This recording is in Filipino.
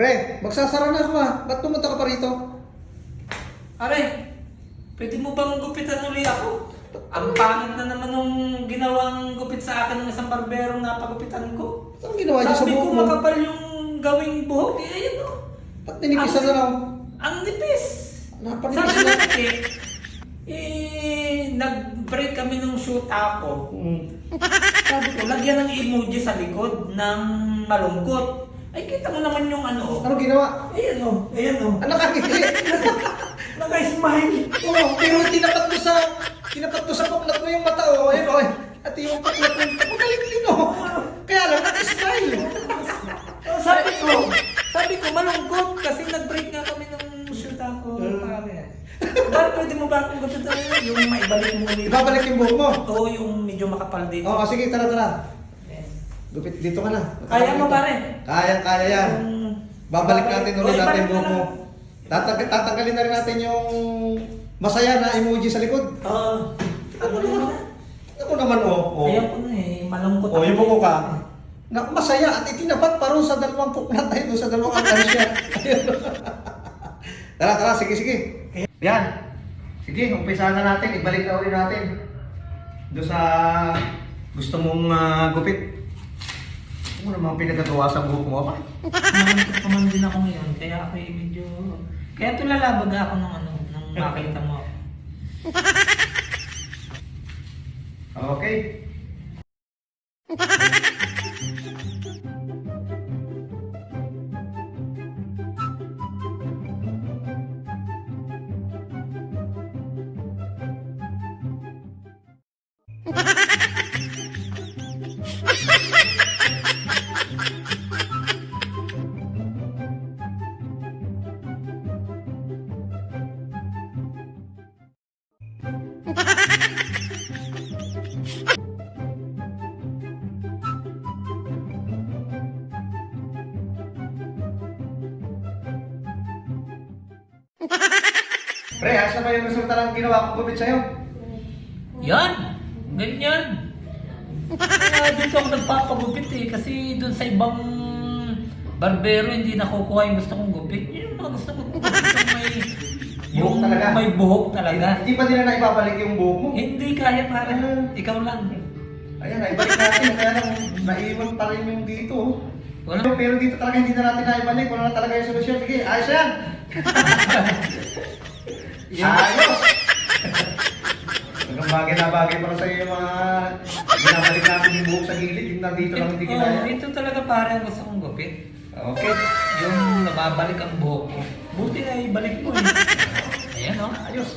Pre, magsasara na ako ah. Ba't pumunta ka pa rito? Are, pwede mo bang gupitan uli ako? Ang pangit na naman nung ginawang gupit sa akin ng isang barberong napagupitan ko. Anong ginawa niyo sa Sabi buhok ko mo? makapal yung gawing buhok. Eh, ayun o. Ba't ninipisan na lang? Ang nipis. Napanipis Sabi na. ko eh, eh, nag-break kami nung shoot ako. Hmm. Sabi ko, lagyan ng emoji sa likod ng malungkot. Ay, kita mo naman yung ano. oh. Anong ginawa? Ayan o, ayan o. Ano nakakiti? Naka-smile. Oo, pero tinapat mo sa... Tinapat mo sa puklat mo yung mata, oh. Ayun, oh. At yung puklat mo, magaling din, oh. Kaya lang, nakasmile. Oh, sabi ko, sabi ko malungkot kasi nag-break nga kami nung shoot ako. Hmm. pare. Bakit pwede mo ba akong gusto yung maibalik mo? Ibabalik yung buhok mo. Oo, yung medyo makapal dito. Oo, sige, tara, tara. Yes. Gupit dito ka na. Kaya mo pare? Kaya, kaya yan. Yung- Babalik natin ulit natin buhok mo. lang. Tatang tatanggalin na rin natin yung masaya na emoji sa likod. Oo. Ano naman? Ako naman, oh. oh. Ayaw ko na eh, malungkot Oh, yung buko ka. Na, masaya at itinapat pa rin sa dalawang puklat tayo sa dalawang akansya. tara, tara, sige, sige. Yan. Sige, umpisahan na natin. Ibalik na ulit natin. Doon sa gusto mong ah, gupit. Ano namang pinagagawa sa buhok mo pa? Malungkot pa man din ako ngayon, kaya ako eh medyo... Kaya tulalabag ako ng ano, nung makita mo ako. Okay. Pre, ayos na ba yung resulta ng ginawa kong gupit sa'yo? Yan! Ganyan! Kaya dito ako nagpapagupit eh, kasi dun sa ibang barbero hindi nakukuha yung gusto kong gupit. Yun yung mga gusto kong gupit yung may, Buhok talaga. may buhok talaga. Hindi pa nila na ibabalik yung buhok mo? Hindi kaya para ikaw lang. Ayan, naibalik natin. Kaya lang, naiwan pa rin yung dito. Wala. Pero dito talaga hindi na natin naibalik. Wala na talaga yung solusyon. Sige, ayos yan. Ayos! Hanggang bagay na bagay para sa iyo yung mga binabalik natin yung buhok sa gilid. Yung nandito lang hindi Oh, kinaya. ito talaga pare ang gusto kong gupit. Okay. Yung nababalik ang buhok mo. Buti na ibalik mo eh. Ayan oh. Ayos.